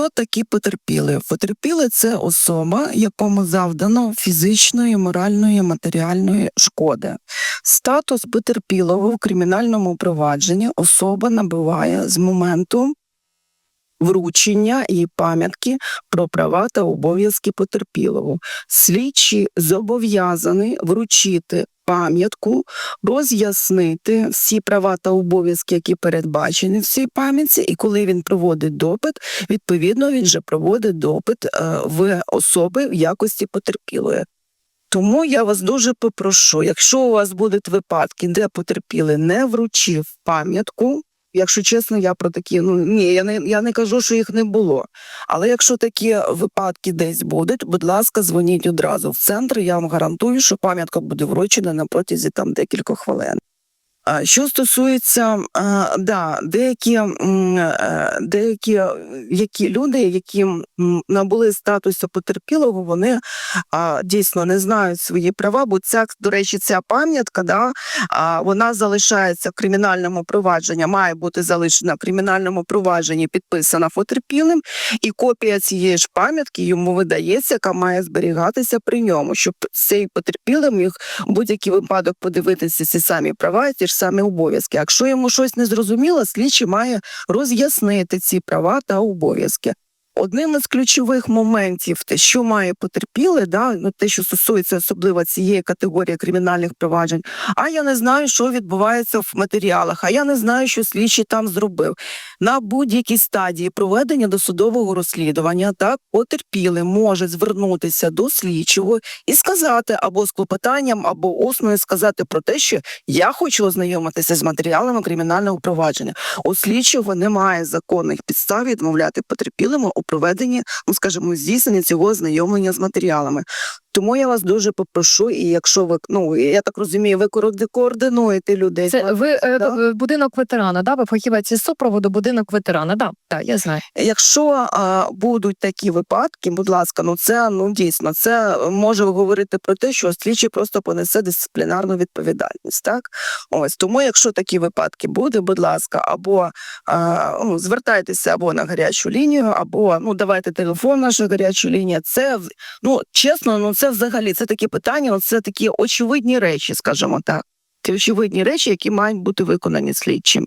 Хто такі потерпіли? Потерпіли це особа, якому завдано фізичної, моральної, матеріальної шкоди. Статус потерпілого в кримінальному провадженні особа набуває з моменту вручення і пам'ятки про права та обов'язки потерпілого. Слідчий зобов'язаний вручити пам'ятку, роз'яснити всі права та обов'язки, які передбачені в цій пам'ятці, і коли він проводить допит, відповідно він же проводить допит е, в особи в якості потерпілої. Тому я вас дуже попрошу, якщо у вас будуть випадки, де потерпілий не вручив пам'ятку, якщо чесно, я про такі, ну ні, я не я не кажу, що їх не було. Але якщо такі випадки десь будуть, будь ласка, дзвоніть одразу в центр. Я вам гарантую, що пам'ятка буде вручена на протязі там декількох хвилин. Що стосується да, деякі, е, деякі е, які люди, які набули статусу потерпілого, вони дійсно не знають свої права, бо ця, до речі, ця пам'ятка, да, вона залишається в кримінальному провадженні, має бути залишена в кримінальному провадженні, підписана потерпілим, і копія цієї ж пам'ятки йому видається, яка має зберігатися при ньому, щоб цей потерпілий міг будь-який випадок подивитися ці самі права ті ж самі обов'язки. Якщо йому щось не зрозуміло, слідчий має роз'яснити ці права та обов'язки. Одним із ключових моментів, те, що має потерпілий, да, ну, те, що стосується особливо цієї категорії кримінальних проваджень, а я не знаю, що відбувається в матеріалах, а я не знаю, що слідчий там зробив. На будь-якій стадії проведення досудового розслідування так потерпілий може звернутися до слідчого і сказати або з клопотанням, або усною сказати про те, що я хочу ознайомитися з матеріалами кримінального провадження. У слідчого немає законних підстав відмовляти потерпілому проведенні, ну скажімо, здійснення цього знайомлення з матеріалами. Тому я вас дуже попрошу, і якщо ви ну я так розумію, ви коорди- координуєте людей. Це ви е, Да. будинок ветерана, да? Ви фахівець із супроводу будинок ветерана. Да, так, я знаю. Якщо а, будуть такі випадки, будь ласка, ну це ну дійсно це може говорити про те, що слідчий просто понесе дисциплінарну відповідальність. Так ось тому, якщо такі випадки буде, будь ласка, або а, ну, звертайтеся або на гарячу лінію, або ну давайте телефон наша гаряча лінія. Це ну чесно, ну це взагалі це такі питання, це такі очевидні речі, скажімо так. Ці очевидні речі, які мають бути виконані слідчим.